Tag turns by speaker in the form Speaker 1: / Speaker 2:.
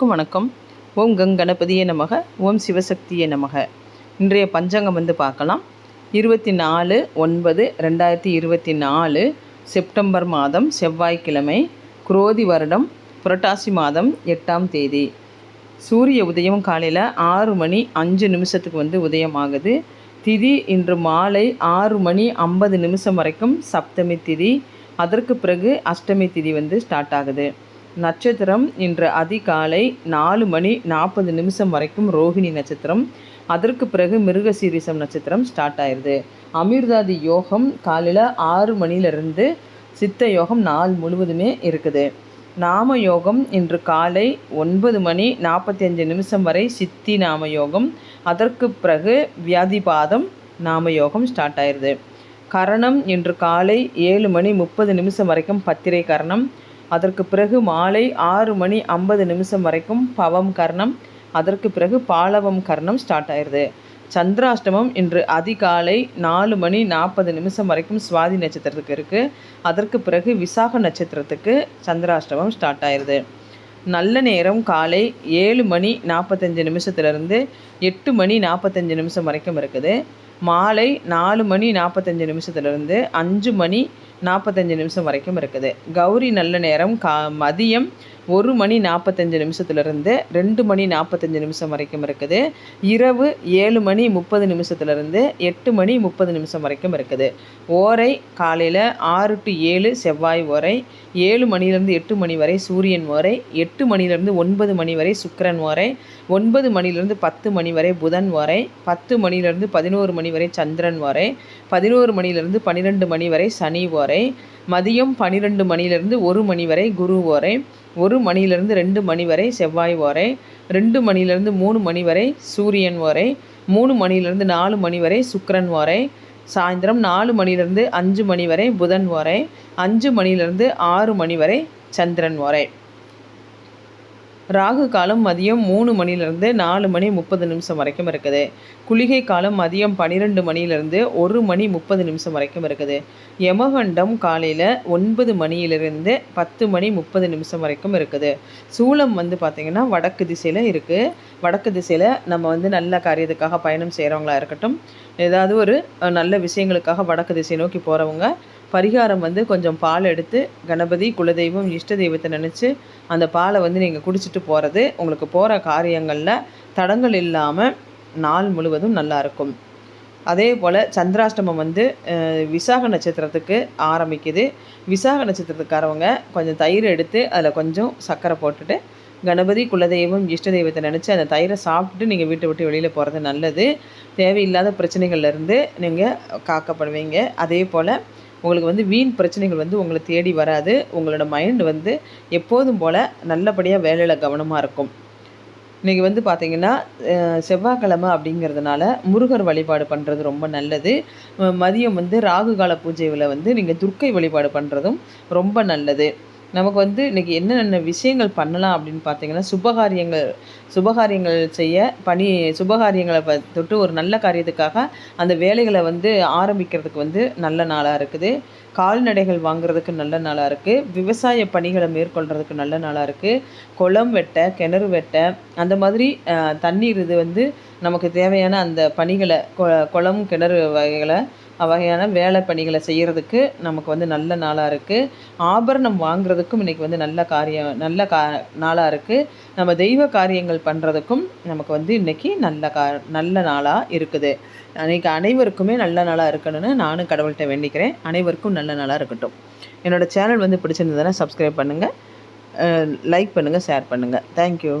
Speaker 1: அனைவருக்கும் வணக்கம். ஓம் கங் கணபதியே நமக ஓம் சிவசக்தியே நமக. இன்றைய பஞ்சாங்கம் வந்து பார்க்கலாம். இருபத்தி நாலு ஒன்பது ரெண்டாயிரத்தி இருபத்தி நாலு செப்டம்பர் மாதம் செவ்வாய்க்கிழமை குரோதி வருடம் புரட்டாசி மாதம் எட்டாம் தேதி. சூரிய உதயம் காலையில் ஆறு மணி அஞ்சு நிமிஷத்துக்கு வந்து உதயம் ஆகுது திதி இன்று மாலை ஆறு மணி ஐம்பது நிமிஷம் வரைக்கும் சப்தமி திதி. அதற்கு பிறகு அஷ்டமி திதி வந்து ஸ்டார்ட் ஆகுது. நட்சத்திரம் இன்று அதிகாலை நாலு மணி நாற்பது நிமிஷம் வரைக்கும் ரோஹிணி நட்சத்திரம். அதற்கு பிறகு மிருகசீரிசம் நட்சத்திரம் ஸ்டார்ட் ஆயிடுது அமிர்தாதி யோகம் காலையில் ஆறு மணிலிருந்து சித்த யோகம் நாள் முழுவதுமே இருக்குது. நாம யோகம் இன்று காலை ஒன்பது மணி நாற்பத்தி அஞ்சு நிமிஷம் வரை சித்தி நாம யோகம். அதற்கு பிறகு வியாதிபாதம் நாம யோகம் ஸ்டார்ட் ஆயிடுது கரணம் இன்று காலை ஏழு மணி முப்பது நிமிஷம் வரைக்கும் பத்திரை கரணம். அதற்கு பிறகு மாலை ஆறு மணி ஐம்பது நிமிஷம் வரைக்கும் பவம் கர்ணம் அதற்கு பிறகு பாலவம் கர்ணம் ஸ்டார்ட் ஆயிடுது. சந்திராஷ்டமம் இன்று அதிகாலை நாலு மணி நாற்பது நிமிஷம் வரைக்கும் சுவாதி நட்சத்திரத்துக்கு இருக்குது அதற்கு பிறகு விசாக நட்சத்திரத்துக்கு சந்திராஷ்டமம் ஸ்டார்ட் ஆயிடுது. நல்ல நேரம் காலை ஏழு மணி நாற்பத்தஞ்சு நிமிஷத்துலேருந்து எட்டு மணி நாற்பத்தஞ்சு நிமிஷம் வரைக்கும் இருக்குது. மாலை நாலு மணி நாற்பத்தஞ்சு நிமிஷத்துலேருந்து அஞ்சு மணி நாற்பத்தஞ்சு நிமிஷம் வரைக்கும் இருக்குது. கௌரி நல்ல நேரம் கா மதியம் ஒரு மணி நாற்பத்தஞ்சு நிமிஷத்துலேருந்து ரெண்டு மணி நாற்பத்தஞ்சு நிமிஷம் வரைக்கும் இருக்குது. இரவு ஏழு மணி முப்பது நிமிஷத்துலேருந்து எட்டு மணி முப்பது நிமிஷம் வரைக்கும் இருக்குது. ஓரை காலையில் ஆறு டு ஏழு செவ்வாய் ஓரை ஏழு மணிலேருந்து எட்டு மணி வரை சூரியன் ஓரை எட்டு மணிலேருந்து ஒன்பது மணி வரை சுக்கரன் ஓரை ஒன்பது மணிலேருந்து பத்து மணி வரை புதன் ஓரை பத்து மணிலேருந்து பதினோரு மணி வரை சந்திரன் ஓரை பதினோரு மணிலேருந்து பன்னிரெண்டு மணி வரை சனி ஓரை மதியம் பன்னிரெண்டு மணிலேருந்து ஒரு மணி வரை குரு ஓரை ஒரு மணிலேருந்து ரெண்டு மணி வரை செவ்வாய் ஓரை ரெண்டு மணிலிருந்து மூணு மணி வரை சூரியன் ஓரை மூணு மணிலேருந்து நாலு மணி வரை சுக்கரன் ஓரை சாயந்தரம் நாலு மணிலேருந்து அஞ்சு மணி வரை புதன் ஓரை அஞ்சு மணிலிருந்து ஆறு மணி வரை சந்திரன் ஓரை. ராகு காலம் மதியம் மூணு மணிலேருந்து நாலு மணி முப்பது நிமிஷம் வரைக்கும் இருக்குது. குளிகை காலம் மதியம் பன்னிரெண்டு மணிலேருந்து ஒரு மணி முப்பது நிமிஷம் வரைக்கும் இருக்குது. யமகண்டம் காலையில் ஒன்பது மணியிலிருந்து பத்து மணி முப்பது நிமிஷம் வரைக்கும் இருக்குது. சூளம் வந்து பார்த்திங்கன்னா வடக்கு திசையில் இருக்குது வடக்கு திசையில் நம்ம வந்து நல்ல காரியத்துக்காக பயணம் செய்கிறவங்களா இருக்கட்டும் ஏதாவது ஒரு நல்ல விஷயங்களுக்காக வடக்கு திசை நோக்கி போகிறவங்க பரிகாரம் வந்து கொஞ்சம் பால் எடுத்து கணபதி குலதெய்வம் இஷ்ட தெய்வத்தை நினச்சி அந்த பாலை வந்து நீங்கள் குடிச்சிட்டு போகிறது உங்களுக்கு போகிற காரியங்களில் தடங்கள் இல்லாமல் நாள் முழுவதும் நல்லாயிருக்கும் அதே போல் சந்திராஷ்டமம் வந்து விசாக நட்சத்திரத்துக்கு ஆரம்பிக்குது. விசாக நட்சத்திரத்துக்காரவங்க கொஞ்சம் தயிர் எடுத்து அதில் கொஞ்சம் சர்க்கரை போட்டுட்டு கணபதி குலதெய்வம் இஷ்ட தெய்வத்தை நினச்சி அந்த தயிரை சாப்பிட்டு நீங்கள் வீட்டை விட்டு வெளியில் போகிறது நல்லது. தேவையில்லாத பிரச்சனைகள்லேருந்து நீங்கள் காக்கப்படுவீங்க. அதே போல் உங்களுக்கு வந்து வீண் பிரச்சனைகள் வந்து உங்களை தேடி வராது. உங்களோட மைண்டு வந்து எப்போதும் போல் நல்லபடியாக வேலையில் கவனமாக இருக்கும். இன்றைக்கி வந்து பார்த்திங்கன்னா செவ்வாய்க்கிழமை அப்படிங்கிறதுனால முருகர் வழிபாடு பண்ணுறது ரொம்ப நல்லது. மதியம் வந்து ராகு கால பூஜையில் வந்து நீங்கள் துர்க்கை வழிபாடு பண்ணுறதும் ரொம்ப நல்லது. நமக்கு வந்து இன்றைக்கி என்னென்ன விஷயங்கள் பண்ணலாம் அப்படின்னு பார்த்தீங்கன்னா சுபகாரியங்கள் சுபகாரியங்கள் செய்ய பணி சுபகாரியங்களை தொட்டு ஒரு நல்ல காரியத்துக்காக அந்த வேலைகளை வந்து ஆரம்பிக்கிறதுக்கு வந்து நல்ல நாளாக இருக்குது. கால்நடைகள் வாங்குறதுக்கு நல்ல நாளாக இருக்குது விவசாய பணிகளை மேற்கொள்கிறதுக்கு நல்ல நாளாக இருக்குது குளம் வெட்ட கிணறு வெட்ட அந்த மாதிரி தண்ணீர் இது வந்து நமக்கு தேவையான அந்த பணிகளை குளம் கிணறு வகைகளை வகையான வேலை பணிகளை செய்கிறதுக்கு நமக்கு வந்து நல்ல நாளாக இருக்குது ஆபரணம் வாங்குறதுக்கும் இன்றைக்கி வந்து நல்ல காரியம் நல்ல கா நாளாக இருக்குது நம்ம தெய்வ காரியங்கள் பண்ணுறதுக்கும் நமக்கு வந்து இன்றைக்கி நல்ல கா நல்ல நாளாக இருக்குது. அன்றைக்கி அனைவருக்குமே நல்ல நாளாக இருக்கணும்னு நானும் கடவுள்கிட்ட வேண்டிக்கிறேன். அனைவருக்கும் நல்ல நாளாக இருக்கட்டும். என்னோடய சேனல் வந்து பிடிச்சிருந்ததுன்னா சப்ஸ்கிரைப் பண்ணுங்கள் லைக் பண்ணுங்கள் ஷேர் பண்ணுங்கள் தேங்க்யூ